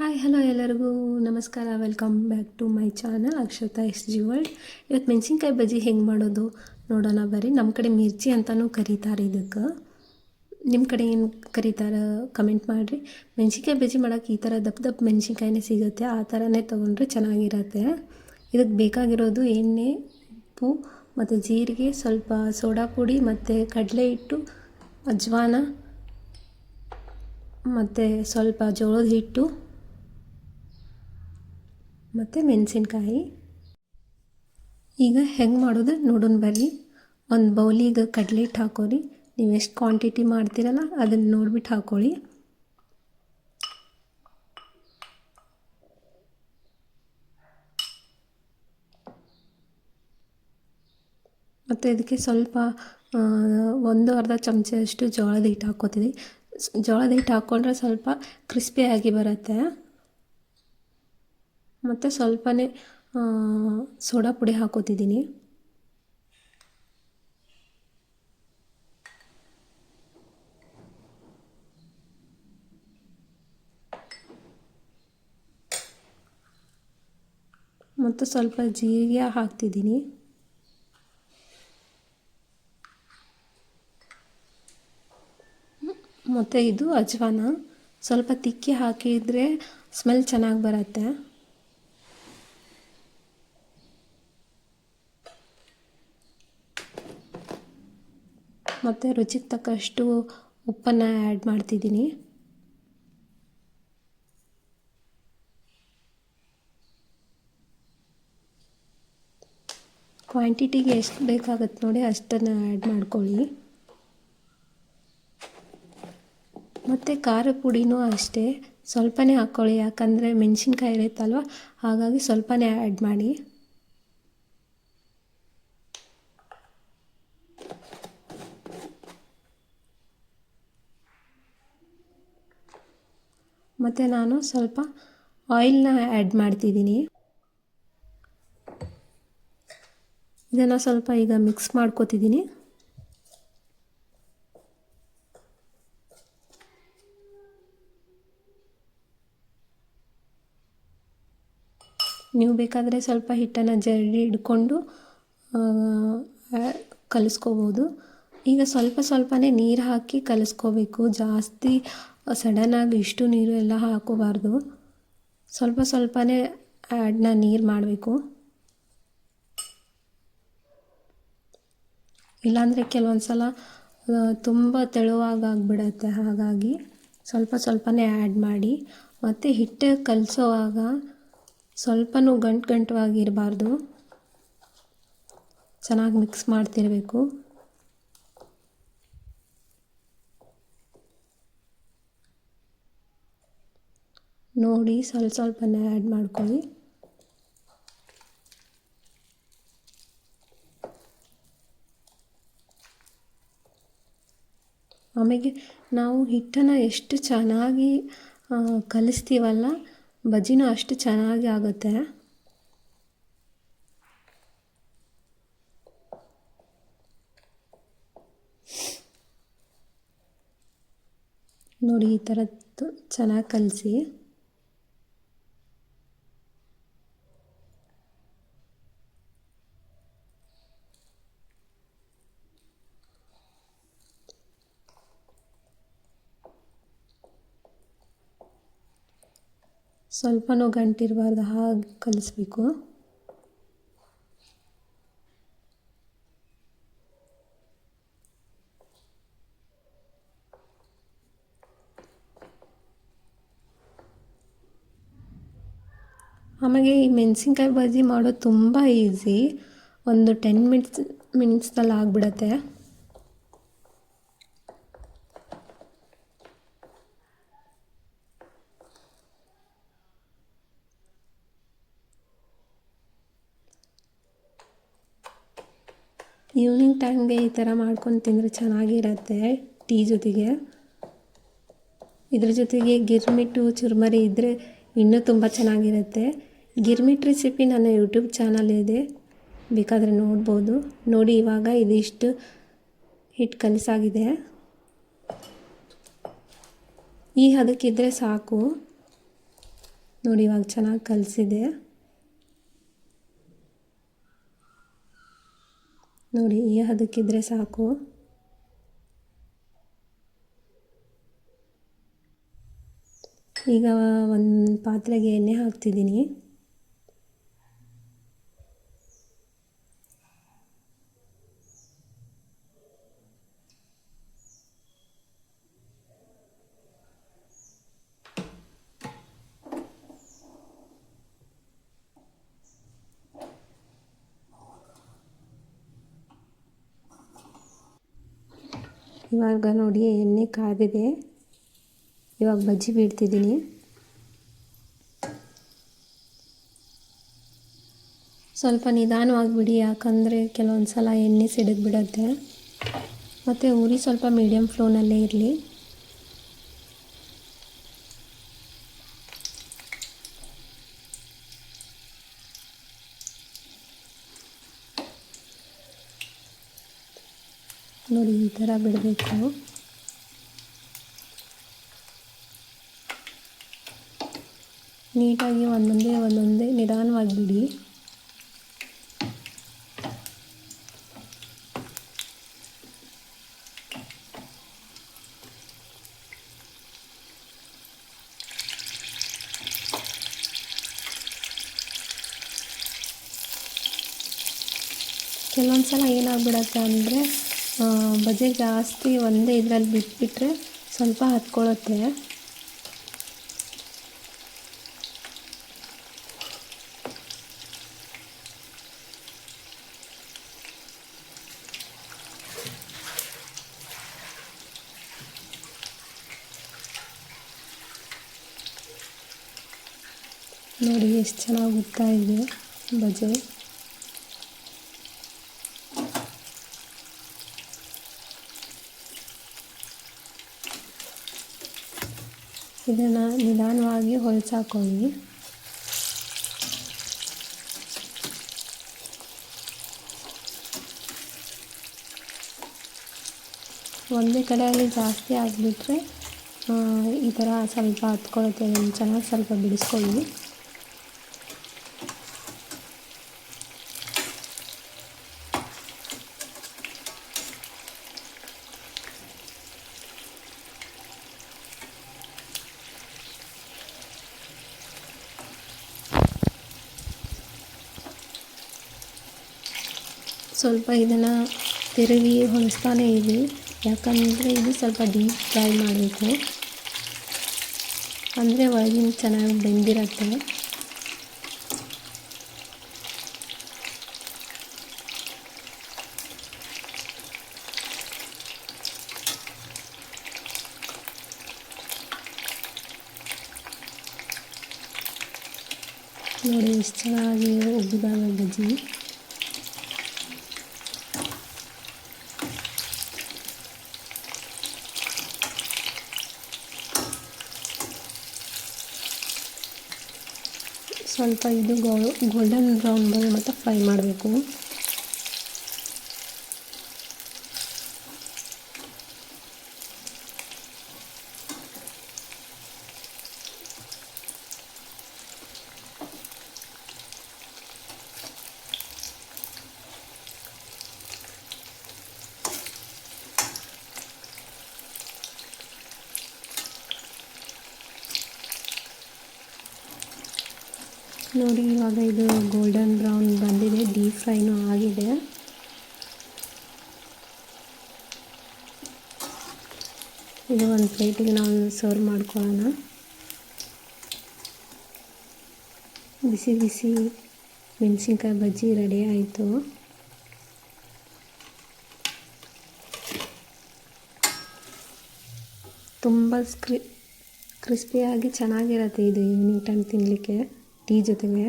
Hi hello ಎಲ್ಲರಿಗೂ. ನಮಸ್ಕಾರ welcome back to my channel Akshata S G world. ಇವತ್ತು ಮೆಣಸಿನ್ಕಾಯಿ ಬಜ್ಜಿ ಹೆಂಗೆ ಮಾಡೋದು ನೋಡೋಣ ಬರ್ರಿ. ನಮ್ಮ ಕಡೆ ಮಿರ್ಚಿ ಅಂತಲೂ ಕರೀತಾರೆ ಇದಕ್ಕೆ. ನಿಮ್ಮ ಕಡೆ ಏನು ಕರೀತಾರೆ ಕಮೆಂಟ್ ಮಾಡಿರಿ. ಮೆಣಸಿನ್ಕಾಯಿ ಬಜ್ಜಿ ಮಾಡೋಕೆ ಈ ಥರ ದಪ್ಪ ದಪ್ಪ ಮೆಣಸಿನ್ಕಾಯಿನೇ ಸಿಗುತ್ತೆ. ಆ ಥರನೇ ತೊಗೊಂಡ್ರೆ ಚೆನ್ನಾಗಿರತ್ತೆ. ಇದಕ್ಕೆ ಬೇಕಾಗಿರೋದು ಎಣ್ಣೆ, ಉಪ್ಪು ಮತ್ತು ಜೀರಿಗೆ, ಸ್ವಲ್ಪ ಸೋಡಾ ಪುಡಿ ಮತ್ತು ಕಡಲೆ ಹಿಟ್ಟು, ಅಜ್ವಾನ ಮತ್ತು ಸ್ವಲ್ಪ ಜೋಳದ ಹಿಟ್ಟು. ಮತ್ತು ಮೆಣಸಿನ್ಕಾಯಿ. ಈಗ ಹೆಂಗೆ ಮಾಡೋದು ನೋಡೋಣ ಬರ್ರಿ ಒಂದು ಬೌಲಿಗೆ ಕಡಲೆ ಹಿಟ್ಟು ಹಾಕೋರಿ. ನೀವು ಎಷ್ಟು ಕ್ವಾಂಟಿಟಿ ಮಾಡ್ತೀರಲ್ಲ ಅದನ್ನು ನೋಡ್ಬಿಟ್ಟು ಹಾಕೊಳ್ಳಿ. ಮತ್ತು ಇದಕ್ಕೆ ಸ್ವಲ್ಪ ಒಂದು ಅರ್ಧ ಚಮಚದಷ್ಟು ಜೋಳದ ಹಿಟ್ಟು ಹಾಕ್ಕೋತೀವಿ ಜೋಳದ ಹಿಟ್ಟು ಹಾಕ್ಕೊಂಡ್ರೆ ಸ್ವಲ್ಪ ಕ್ರಿಸ್ಪಿಯಾಗಿ ಬರುತ್ತೆ. ಮತ್ತು ಸ್ವಲ್ಪನೇ ಸೋಡಾ ಪುಡಿ ಹಾಕೋತಿದ್ದೀನಿ. ಮತ್ತು ಸ್ವಲ್ಪ ಜೀರಿಗೆ ಹಾಕ್ತಿದ್ದೀನಿ. ಮತ್ತು ಇದು ಅಜ್ವಾನ. ಸ್ವಲ್ಪ ತಿಕ್ಕಿ ಹಾಕಿದರೆ ಸ್ಮೆಲ್ ಚೆನ್ನಾಗಿ ಬರುತ್ತೆ. ಮತ್ತು ರುಚಿಗೆ ತಕ್ಕಷ್ಟು ಉಪ್ಪನ್ನು ಆ್ಯಡ್ ಮಾಡ್ತಿದ್ದೀನಿ. ಕ್ವಾಂಟಿಟಿಗೆ ಎಷ್ಟು ಬೇಕಾಗುತ್ತೆ ನೋಡಿ ಅಷ್ಟನ್ನು ಆ್ಯಡ್ ಮಾಡ್ಕೊಳ್ಳಿ. ಮತ್ತು ಖಾರ ಪುಡಿನೂ ಅಷ್ಟೇ. ಸ್ವಲ್ಪನೇ ಹಾಕ್ಕೊಳ್ಳಿ, ಯಾಕಂದರೆ ಮೆಣಸಿನ್ಕಾಯಿ ಇರುತ್ತಲ್ವ? ಹಾಗಾಗಿ ಸ್ವಲ್ಪನೇ ಆ್ಯಡ್ ಮಾಡಿ. ಮತ್ತು ನಾನು ಸ್ವಲ್ಪ ಆಯಿಲ್ನ ಆ್ಯಡ್ ಮಾಡ್ತಿದ್ದೀನಿ. ಇದನ್ನು ಸ್ವಲ್ಪ ಈಗ ಮಿಕ್ಸ್ ಮಾಡ್ಕೋತಿದ್ದೀನಿ. ನೀವು ಬೇಕಾದರೆ ಸ್ವಲ್ಪ ಹಿಟ್ಟನ್ನು ಜರಡಿ ಹಿಡ್ಕೊಂಡು ಕಲಿಸ್ಕೋಬೋದು. ಈಗ ಸ್ವಲ್ಪ ಸ್ವಲ್ಪನೇ ನೀರು ಹಾಕಿ ಕಲಿಸ್ಕೋಬೇಕು. ಜಾಸ್ತಿ ಸಡನ್ನಾಗಿ ಇಷ್ಟು ನೀರು ಎಲ್ಲ ಹಾಕೋಬಾರ್ದು. ಸ್ವಲ್ಪ ಸ್ವಲ್ಪನೇ ಆ್ಯಡ್ನ ನೀರು ಮಾಡಬೇಕು. ಇಲ್ಲಾಂದರೆ ಕೆಲವೊಂದು ಸಲ ತುಂಬ ತೆಳುವಾಗಿಬಿಡತ್ತೆ ಹಾಗಾಗಿ ಸ್ವಲ್ಪ ಸ್ವಲ್ಪನೇ ಆ್ಯಡ್ ಮಾಡಿ. ಮತ್ತು ಹಿಟ್ಟು ಕಲಿಸೋವಾಗ ಸ್ವಲ್ಪನೂ ಗಂಟು ಗಂಟುವಾಗಿರಬಾರ್ದು ಚೆನ್ನಾಗಿ ಮಿಕ್ಸ್ ಮಾಡ್ತಿರಬೇಕು. ನೋಡಿ ಸ್ವಲ್ಪ ಸ್ವಲ್ಪನೇ ಆ್ಯಡ್ ಮಾಡ್ಕೊಳ್ಳಿ. ಆಮೇಲೆ ನಾವು ಹಿಟ್ಟನ್ನು ಎಷ್ಟು ಚೆನ್ನಾಗಿ ಕಲಿಸ್ತೀವಲ್ಲ ಬಜ್ಜಿನೂ ಅಷ್ಟು ಚೆನ್ನಾಗಿ ಆಗುತ್ತೆ. ನೋಡಿ ಈ ಥರದ್ದು ಚೆನ್ನಾಗಿ ಕಲಿಸಿ. ಸ್ವಲ್ಪನೂ ಗಂಟಿರಬಾರ್ದು, ಹಾಗೆ ಕಲಿಸ್ಬೇಕು. ಆಮೇಲೆ ಈ ಮೆಣಸಿನ್ಕಾಯಿ ಬಜ್ಜಿ ಮಾಡೋದು ತುಂಬ ಈಸಿ. ಒಂದು ಟೆನ್ ಮಿನಿಟ್ಸ್ ಮಿನಿಟ್ಸ್ನಲ್ಲಿ ಆಗಿಬಿಡತ್ತೆ ಈವ್ನಿಂಗ್ ಟೈಮ್ಗೆ ಈ ಥರ ಮಾಡ್ಕೊಂಡು ತಿಂದರೆ ಚೆನ್ನಾಗಿರತ್ತೆ ಟೀ ಜೊತೆಗೆ. ಇದ್ರ ಜೊತೆಗೆ ಗಿರ್ಮಿಟ್ಟು ಚುರುಮರಿ ಇದ್ದರೆ ಇನ್ನೂ ತುಂಬ ಚೆನ್ನಾಗಿರುತ್ತೆ. ಗಿರ್ಮಿಟ್ ರೆಸಿಪಿ ನನ್ನ ಯೂಟ್ಯೂಬ್ ಚಾನಲ್ ಇದೆ. ಬೇಕಾದರೆ ನೋಡ್ಬೋದು. ನೋಡಿ, ಇವಾಗ ಇದಿಷ್ಟು ಹಿಟ್ಟು ಕಲಿಸಾಗಿದೆ ಈ ಹದಕ್ಕಿದ್ರೆ ಸಾಕು. ನೋಡಿ, ಇವಾಗ ಚೆನ್ನಾಗಿ ಕಲಸಿದೆ. ನೋಡಿ ಈ ಹದಕ್ಕಿದ್ರೆ ಸಾಕು. ಈಗ ಒಂದು ಪಾತ್ರೆಗೆ ಎಣ್ಣೆ ಹಾಕ್ತಿದ್ದೀನಿ. ಇವಾಗ ನೋಡಿ, ಎಣ್ಣೆ ಕಾದಿದೆ. ಇವಾಗ ಬಜ್ಜಿ ಬಿಡ್ತಿದ್ದೀನಿ. ಸ್ವಲ್ಪ ನಿಧಾನವಾಗಿ ಬಿಡಿ, ಯಾಕಂದರೆ ಕೆಲವೊಂದು ಸಲ ಎಣ್ಣೆ ಸಿಡಿದು ಬಿಡುತ್ತೆ ಮತ್ತು ಉರಿ ಸ್ವಲ್ಪ ಮೀಡಿಯಮ್ ಫ್ಲೋನಲ್ಲೇ ಇರಲಿ. ನೋಡಿ ಈ ಥರ ಬಿಡಬೇಕು. ನೀಟಾಗಿ ಒಂದೊಂದೇ ಒಂದೊಂದೇ ನಿಧಾನವಾಗಿ ಬಿಡಿ ಕೆಲವೊಂದು ಸಲ ಏನಾಗ್ಬಿಡತ್ತೆ ಅಂದರೆ ಬಜೆ ಜಾಸ್ತಿ ಒಂದೇ ಇದರಲ್ಲಿ ಬಿಟ್ಬಿಟ್ರೆ ಸ್ವಲ್ಪ ಹತ್ಕೊಳ್ಳುತ್ತೆ. ನೋಡಿ ಎಷ್ಟು ಚೆನ್ನಾಗಿ ಉತ್ತಾ ಇದೆ ಬಜೆ. ಇದನ್ನು ನಿಧಾನವಾಗಿ ಹೊಲ್ಸಾಕೊಳ್ಳಿ. ಒಂದೇ ಕಡೆಯಲ್ಲಿ ಜಾಸ್ತಿ ಆಗಿಬಿಟ್ರೆ ಈ ಥರ ಸ್ವಲ್ಪ ಹತ್ಕೊಳುತ್ತೆ ಚೆನ್ನಾಗಿ ಸ್ವಲ್ಪ ಬಿಡಿಸ್ಕೊಳ್ಳಿ. ಸ್ವಲ್ಪ ಇದನ್ನು ತಿರುಗಿ ಹೊಲಿಸ್ತಾನೆ ಇದೆ ಯಾಕಂದರೆ ಇದು ಸ್ವಲ್ಪ ಡೀಪ್ ಫ್ರೈ ಮಾಡಬೇಕು. ಅಂದರೆ ಒಳಗಿನ ಚೆನ್ನಾಗಿ ಬೆಂದಿರತ್ತೆ. ನೋಡಿ ಎಷ್ಟು ಚೆನ್ನಾಗಿ ಉಗ್ಗಿದಾಗ ಬಜ್ಜಿ. ಸ್ವಲ್ಪ ಇದು ಗೋಲ್ಡನ್ ಬ್ರೌನ್ ಬಂದು ಮತ್ತು ಫ್ರೈ ಮಾಡಬೇಕು. ನೋಡಿ, ಇವಾಗ ಇದು ಗೋಲ್ಡನ್ ಬ್ರೌನ್ ಬಂದಿದೆ ಡೀಪ್ ಫ್ರೈನೂ ಆಗಿದೆ. ಇದು ಒಂದು ಪ್ಲೇಟಿಗೆ ನಾವು ಸರ್ವ್ ಮಾಡ್ಕೊಳ್ಳೋಣ. ಬಿಸಿ ಬಿಸಿ ಮೆಣಸಿನ್ಕಾಯಿ ಬಜ್ಜಿ ರೆಡಿ ಆಯಿತು. ತುಂಬ ಸ್ಕ್ರಿ ಕ್ರಿಸ್ಪಿಯಾಗಿ ಚೆನ್ನಾಗಿರುತ್ತೆ ಇದು ಈವ್ನಿಂಗ್ ಟೈಮ್ ತಿನ್ನಲಿಕ್ಕೆ ಟೀ ಜೊತೆಗೆ.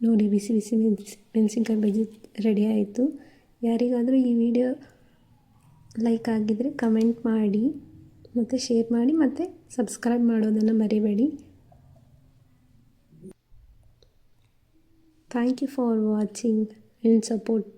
ನೋಡಿ, ಬಿಸಿ ಬಿಸಿ ಮೆಣಸಿ ಮೆಣಸಿನ್ಕಾಯಿ ಬಜ್ಜಿ ರೆಡಿ ಆಯಿತು. ಯಾರಿಗಾದರೂ ಈ ವಿಡಿಯೋ ಲೈಕ್ ಆಗಿದ್ದರೆ ಕಮೆಂಟ್ ಮಾಡಿ. ಮತ್ತು ಶೇರ್ ಮಾಡಿ ಮತ್ತು ಸಬ್ಸ್ಕ್ರೈಬ್ ಮಾಡೋದನ್ನು ಮರಿಬೇಡಿ. Thank you for watching and support